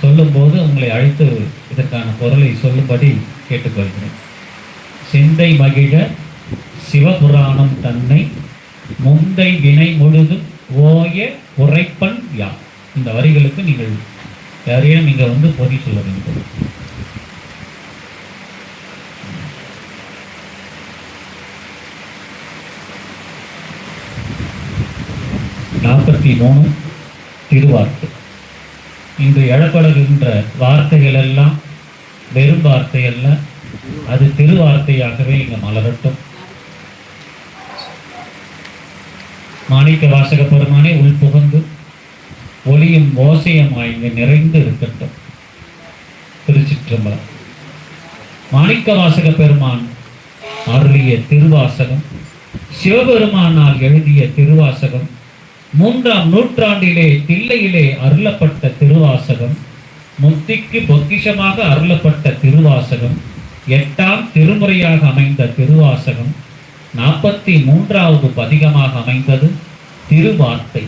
சொல்லும்போது உங்களை அழைத்து இதற்கான பொருளை சொல்லும்படி கேட்டுக்கொள்கிறேன். சிந்தை மகிழ சிவபுராணம் தன்னை முந்தை வினை முழுதும் ஓய உரைப்பன் யா இந்த வரிகளுக்கு நீங்கள் யாரையும் நீங்கள் வந்து பொதி சொல்ல வேண்டும். நாற்பத்தி மூணு திருவார்த்தை இன்று எழப்படுகின்ற வார்த்தைகள் எல்லாம் வெறும் வார்த்தை அல்ல அது திருவார்த்தையாகவே இங்கே மலரட்டும். மாணிக்க வாசக பெருமானே உள் புகுந்து ஒளியும் ஓசையுமாய் இங்கு நிறைந்து இருக்கட்டும் திருச்சிற்றம்பலம். மாணிக்க வாசக பெருமான் அருளிய திருவாசகம் சிவபெருமானால் எழுதிய திருவாசகம் மூன்றாம் நூற்றாண்டிலே தில்லையிலே அருளப்பட்ட திருவாசகம் முத்திக்கு பொக்கிஷமாக அருளப்பட்ட திருவாசகம் எட்டாம் திருமுறையாக அமைந்த திருவாசகம் நாற்பத்தி மூன்றாவது பதிகமாக அமைந்தது திருவார்த்தை.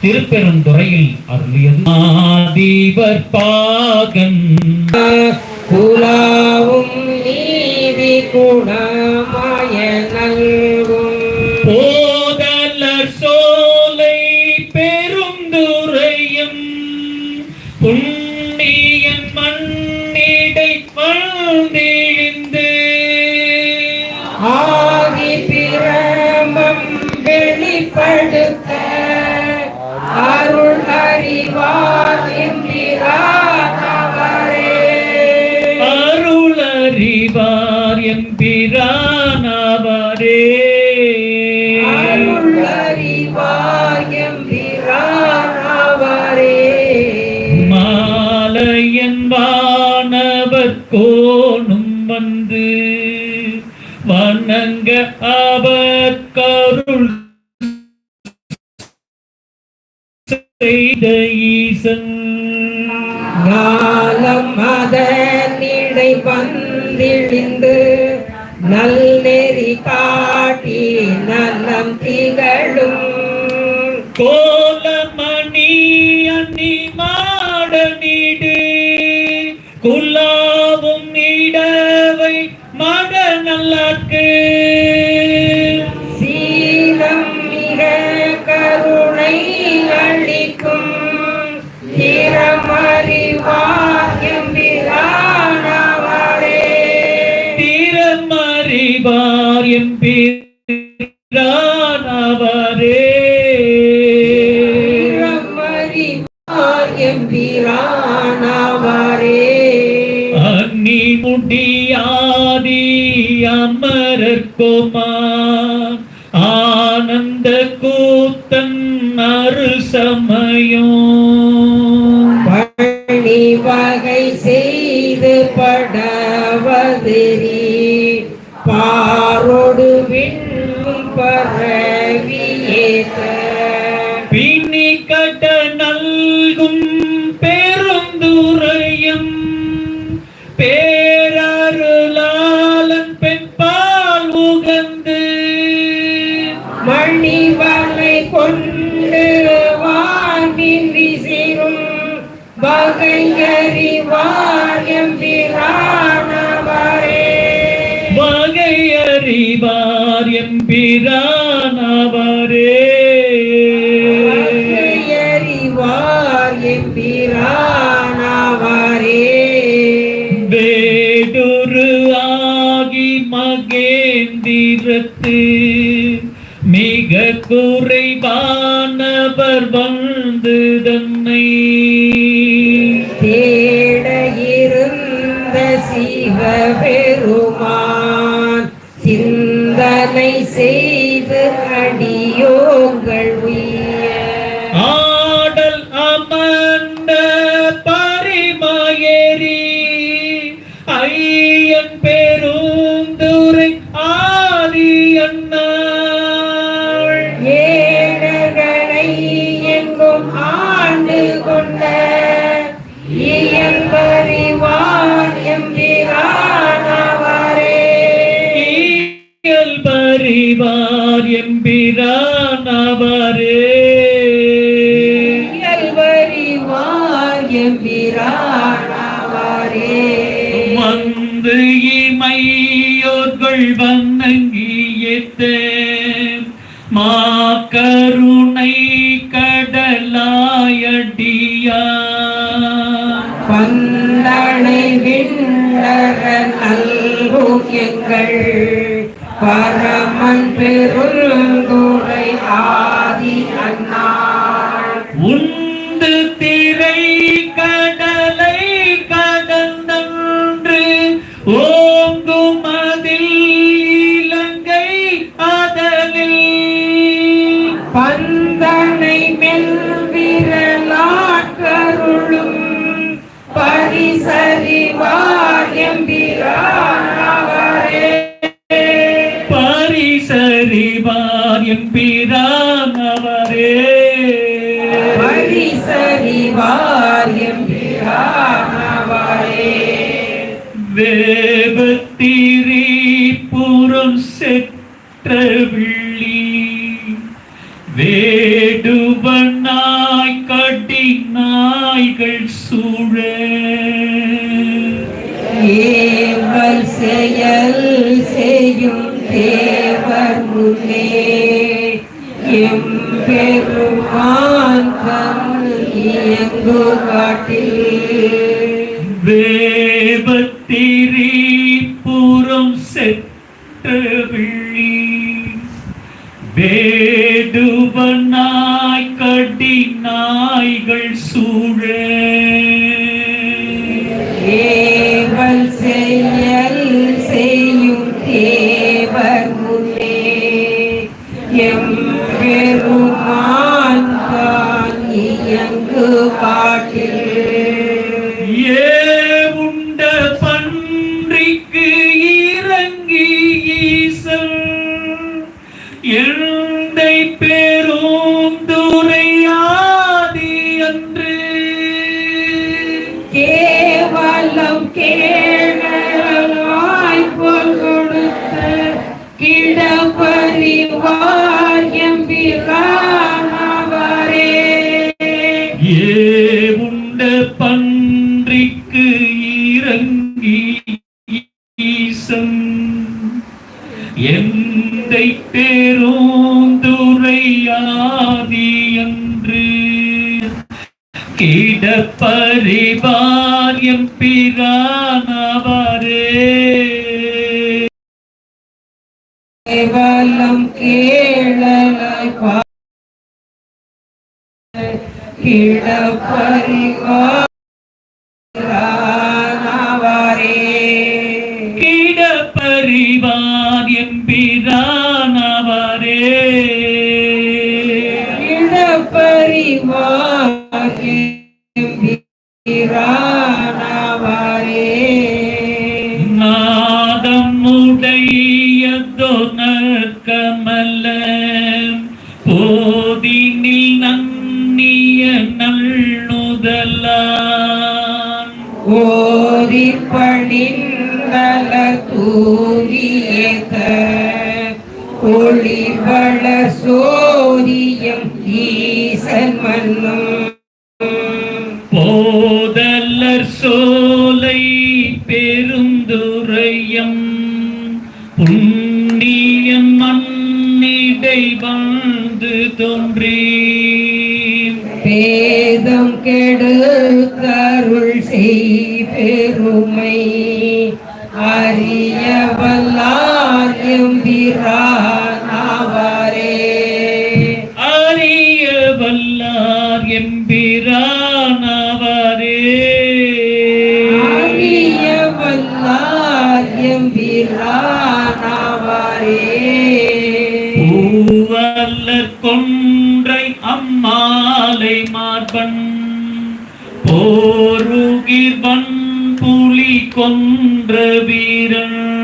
திருப்பெருந்துறையில் அருளியது ஆதிவர் பாகன். குலாவும் நீதி குணமாய பெருந்துரையும் புண்ணியன் மண்ணிடை வாழ்ந்தெழுந்து ஆதி பிரமம் வெளிப்படுத்த அருள் அறிவார் எம்பிரானவரே. அருளறிவார் எம்பிரானவரே. செய்த ஈசன். ஞானம் அதனிடை வந்திழிந்து நல் நெறி காட்டி நலம் திகழும். கோலமணி அணி மாடனிடு குல்லாவும் எம்பிரானவரே. விரானவரே அன்னி முடியாதி அமரர்குமார் ஆனந்த கூத்தன் அருள் சமயம் பணி வகை செய்து படவதிரி மகேந்திரத்து மிக குறைவானவர் வந்து தன்னை தேட இருந்த சிவபெருமான் சிந்தனை செய்து அடியோ வந்து இமையோர்கள் வணங்கியத்த மாக்கருணை கடலாயடியா. பந்தனை விண்ணர நல்கும் எங்கள். பரமன் பெருந்துரை ஆதி அண்ணாள் எம்பிரானவரே பரிசறிவார் எம்பிரானவரே வேபத்திரி புறம் செற்ற விழி வேடுவனாய் கடி நாய்கள் சூழ. ஏவல் செயல் செய்யும் எம்பெருமான் தன் இயங்கு காட்டில் வேபத்திரி புறம் செற்ற விழி வேடுவனாய் கடி நாய்கள் சூழ. ஏவல் செயல் இறங்கி ஈசன். எந்தை பெருந்துரையாதி என்று கிடப்பரிபாரியம் பிரானவரே. கேவலம் கேளலாய் கிடப்பறிவாரே நாதம் உடையதோ நற்கமல போதினில் நன்னிய நல்லுதலான் ஓதி பணிந்தல தூரியத ஒளிவள சோதியம் ஈசன் மன்னும் பேதம் கெடுத்தருள் செய் பெருமை அறியவல்லார் எம்பிரானவரே. அறிய வல்லார் எம்பிரானவரே. அறியவல்லார் எம்பிரானவரே. பூவல்லர் கொன்றை கொன்ற வீரன்.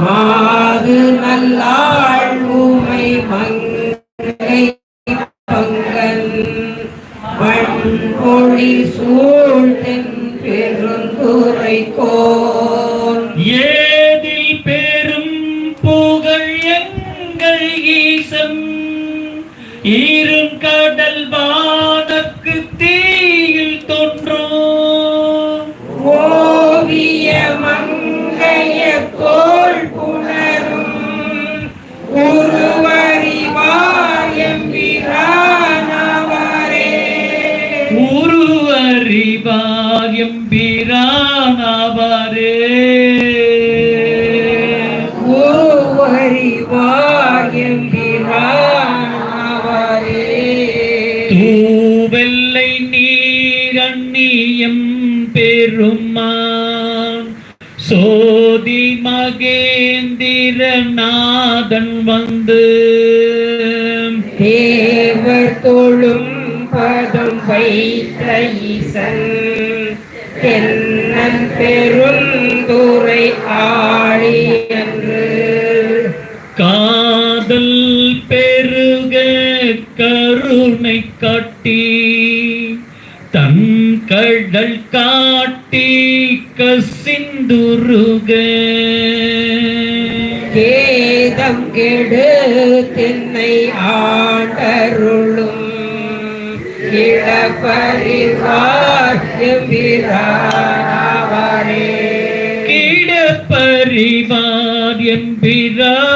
மாது நல்லாள் உமை மங்கை பங்கன். வண்பொழி சூழ்தென் பெருந்துரை tiempo. மகேந்திரநாதன் வந்து. தேவர் தொழும் பதம் வைத்த ஈசன். தென்னன் பெருந்துரை ஆழி என்று. காதல் பெருக கருணை காட்டி தன் கடல் காட்டி கசிந்துருக. கேதம் கெடு தின்னை ஆண்டருளும். இளப்பறிவார் எம்பிரானவரே. கிடப்பறிவார் எம்பிரானவரே